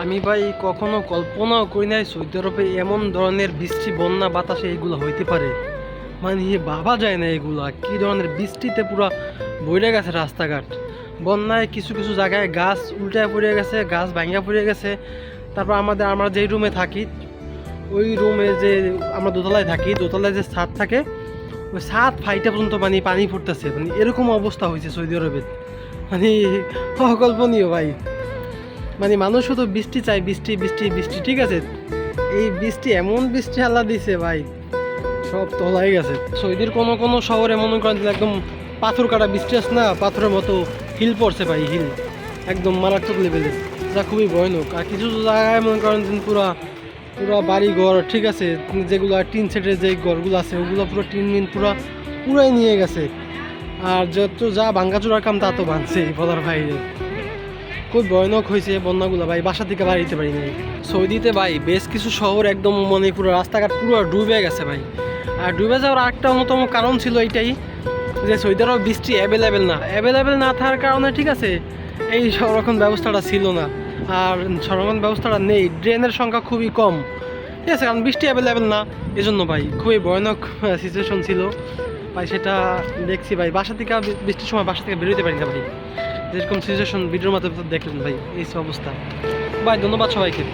আমি ভাই কখনো কল্পনাও করি নাই সৌদি আরবে এমন ধরনের বৃষ্টি, বন্যা, বাতাসে এইগুলো হইতে পারে। মানে ভাবা যায় না এগুলা কি ধরনের বৃষ্টিতে পুরো বইরে গেছে রাস্তাঘাট। বন্যায় কিছু কিছু জায়গায় গাছ উল্টায় পড়ে গেছে, গাছ ভাঙা পড়ে গেছে। তারপর আমাদের, আমরা যেই রুমে থাকি, ওই রুমে যে আমরা দোতলায় থাকি, দোতলায় যে ছাদ থাকে, ওই ছাদ ফাইটা পর্যন্ত মানে পানি পড়তেছে। মানে এরকম অবস্থা হয়েছে সৌদি আরবে মানে অকল্পনীয় ভাই। মানে মানুষ শুধু বৃষ্টি চাই বৃষ্টি বৃষ্টি বৃষ্টি, ঠিক আছে? এই বৃষ্টি এমন বৃষ্টি আল্লাহ দিছে ভাই, সব তলাই গেছে। সৌদির কোনো কোনো শহরে মনে করেন একদম পাথর কাটা বৃষ্টি আছে না, পাথরের মতো হিল পড়ছে ভাই হিল একদম মারাত্মক লেভেলের যা খুবই ভয়ানক। আর কিছু জায়গায় মনে করেন পুরা, পুরো বাড়ি ঘর ঠিক আছে? যেগুলো টিন সেটের যে ঘরগুলো আছে, ওগুলো পুরো টিন মিন পুরো পুরাই নিয়ে গেছে। আর যত যা ভাঙ্গাচোরার কাম তা তো ভাঙছে বলার বাইরে। খুব ভয়ানক হয়েছে বন্যাগুলো, ভাই। বাসা থেকে বাড়িতে পারি নাই সৌদিতে, ভাই, বেশ কিছু শহর একদম মানে পুরো রাস্তাঘাট পুরো ডুবে গেছে, ভাই। আর ডুবে যাওয়ার আরেকটা অন্যতম কারণ ছিল এইটাই যে সৌদি বৃষ্টি অ্যাভেলেবেল না। অ্যাভেলেবেল না থাকার কারণে, ঠিক আছে, এই সংরক্ষণ ব্যবস্থাটা ছিল না। আর সংরক্ষণ ব্যবস্থাটা নেই। ড্রেনের সংখ্যা খুবই কম। ঠিক আছে, কারণ বৃষ্টি অ্যাভেলেবেল না। এজন্য, ভাই, খুবই ভয়ানক সিচুয়েশন ছিল। ভাই, সেটা দেখছি, ভাই। বাসা থেকে বৃষ্টির সময় বাসা থেকে বেরোতে পারি না, ভাই। যেরকম সিচুয়েশন ভিডিওর মাধ্যমে দেখলেন ভাই এই অবস্থা। ভাই ধন্যবাদ সবাইকে।